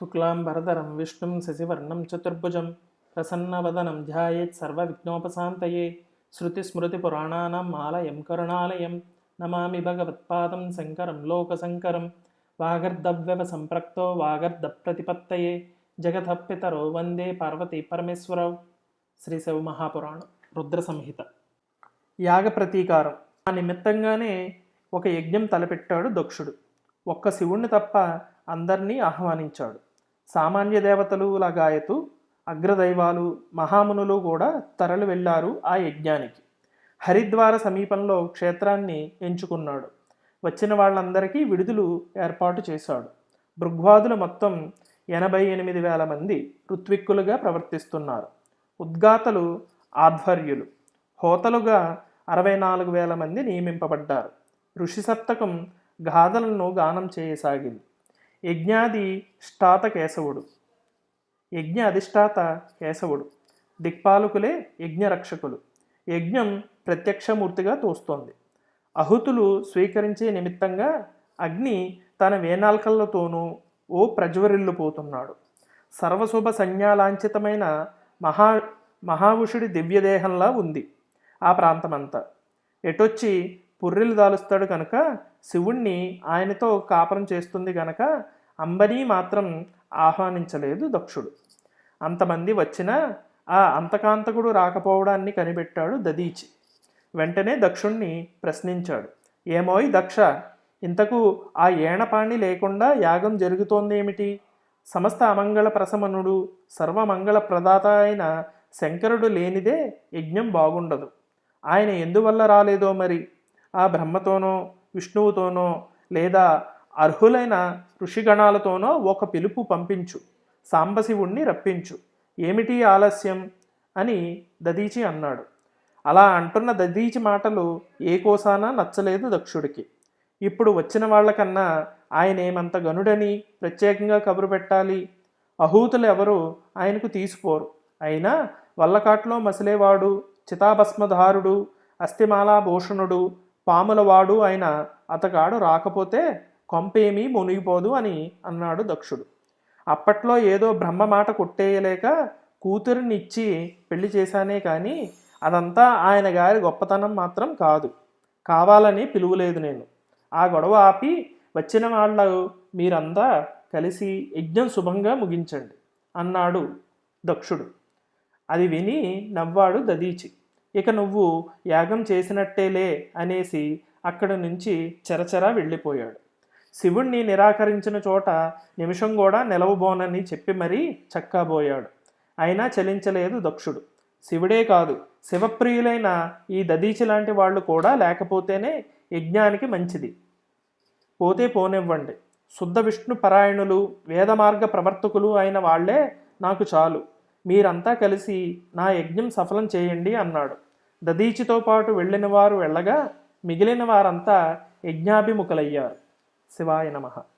శుక్లాంబరధరం విష్ణుం శశివర్ణం చతుర్భుజం ప్రసన్నవదనం ధ్యాయేత్ సర్వవిఘ్నోపశాంతయే. శృతిస్మృతిపురాణానాం ఆలయం కరుణాలయం. నమామి భగవత్పాదం శంకరం లోకశంకరం. వాగర్ధవ్యవ సంప్రక్తో వాగర్ధ ప్రతిపత్తయే జగత పితరో వందే పార్వతీ పరమేశ్వరౌ. శ్రీశివ మహాపురాణం రుద్ర సంహిత యాగ ప్రతీకారం ఆ నిమిత్తంగానే ఒక యజ్ఞం తలపెట్టాడు దక్షుడు. ఒక్క శివుణ్ణి తప్ప అందరినీ ఆహ్వానించాడు. సామాన్య దేవతలు లగాయతు అగ్రదైవాలు మహామునులు కూడా తరలి వెళ్ళారు ఆ యజ్ఞానికి. హరిద్వార సమీపంలో క్షేత్రాన్ని ఎంచుకున్నాడు. వచ్చిన వాళ్ళందరికీ విడుదలు ఏర్పాటు చేశాడు. భృగ్వాదులు మొత్తం ఎనభై ఎనిమిది వేల మంది ఋత్విక్కులుగా ప్రవర్తిస్తున్నారు. ఉద్గాతలు ఆధ్వర్యులు. హోతలుగా అరవై నాలుగు వేల మంది నియమింపబడ్డారు. ఋషి సప్తకం గాథలను గానం చేయసాగింది. యజ్ఞాది స్టాత కేశవుడు. యజ్ఞ అధిష్టాత కేశవుడు. దిక్పాలకులే యజ్ఞరక్షకులు. యజ్ఞం ప్రత్యక్షమూర్తిగా తోస్తోంది. అహుతులు స్వీకరించే నిమిత్తంగా అగ్ని తన వేనాల్కలతోనూ ఓ ప్రజ్వరిల్లుపోతున్నాడు సర్వశుభ సంజ్ఞాలాంఛితమైన మహా మహావుషుడి దివ్యదేహంలా ఉంది ఆ ప్రాంతమంతా. ఎటొచ్చి పుర్రెలు దాలుస్తాడు కనుక శివుణ్ణి ఆయనతో కాపురం చేస్తుంది గనక అంబనీ మాత్రం ఆహ్వానించలేదు దక్షుడు. అంతమంది వచ్చినా ఆ అంతకాంతకుడు రాకపోవడాన్ని కనిపెట్టాడు దదీచి. వెంటనే దక్షుణ్ణి ప్రశ్నించాడు ఏమోయ్ దక్ష ఇంతకు ఆ ఏణపాణి లేకుండా యాగం జరుగుతోందేమిటి? సమస్త అమంగళ ప్రసమనుడు సర్వమంగళ ప్రదాత అయిన శంకరుడు లేనిదే యజ్ఞం బాగుండదు. ఆయన ఎందువల్ల రాలేదో మరి? ఆ బ్రహ్మతోనో విష్ణువుతోనో లేదా అర్హులైన ఋషిగణాలతోనో ఒక పిలుపు పంపించు. సాంబశివుణ్ణి రప్పించు. ఏమిటి ఆలస్యం? అని దదీచి అన్నాడు. అలా అంటున్న దదీచి మాటలు ఏ కోసానా నచ్చలేదు దక్షుడికి. ఇప్పుడు వచ్చిన వాళ్ళకన్నా ఆయన ఏమంత గనుడని ప్రత్యేకంగా కబురు పెట్టాలి? అహూతులు ఎవరు? ఆయనకు తీసిపోరు. అయినా వల్లకాట్లో మసిలేవాడు చితాభస్మధారుడు అస్థిమాలాభూషణుడు పాములవాడు అయిన అతగాడు రాకపోతే కొంపేమీ మునిగిపోదు అని అన్నాడు దక్షుడు. అప్పట్లో ఏదో బ్రహ్మ మాట కొట్టేయలేక కూతురినిచ్చి పెళ్ళి చేశానే కానీ అదంతా ఆయన గారి గొప్పతనం మాత్రం కాదు. కావాలని పిలువలేదు నేను. ఆ గొడవ ఆపి వచ్చిన వాళ్ళు మీరంతా కలిసి యజ్ఞం శుభంగా ముగించండి అన్నాడు దక్షుడు. అది విని నవ్వాడు దదీచి ఇక నువ్వు యాగం చేసినట్టేలే అనేసి అక్కడి నుంచి చెరచెరా వెళ్ళిపోయాడు. శివుణ్ణి నిరాకరించిన చోట నిమిషం కూడా నిలవబోనని చెప్పి మరీ చక్కాబోయాడు. అయినా చలించలేదు దక్షుడు. శివుడే కాదు శివప్రియులైన ఈ దదీచి లాంటి వాళ్ళు కూడా లేకపోతేనే యజ్ఞానికి మంచిది. పోతే పోనివ్వండి. శుద్ధ విష్ణు పరాయణులు వేదమార్గ ప్రవర్తకులు అయిన వాళ్ళే నాకు చాలు. మీరంతా కలిసి నా యజ్ఞం సఫలం చేయండి అన్నాడు. దదీచితో పాటు వెళ్ళిన వారు వెళ్ళగా మిగిలిన వారంతా యజ్ఞాభిముఖులయ్యారు. శివాయ నమః.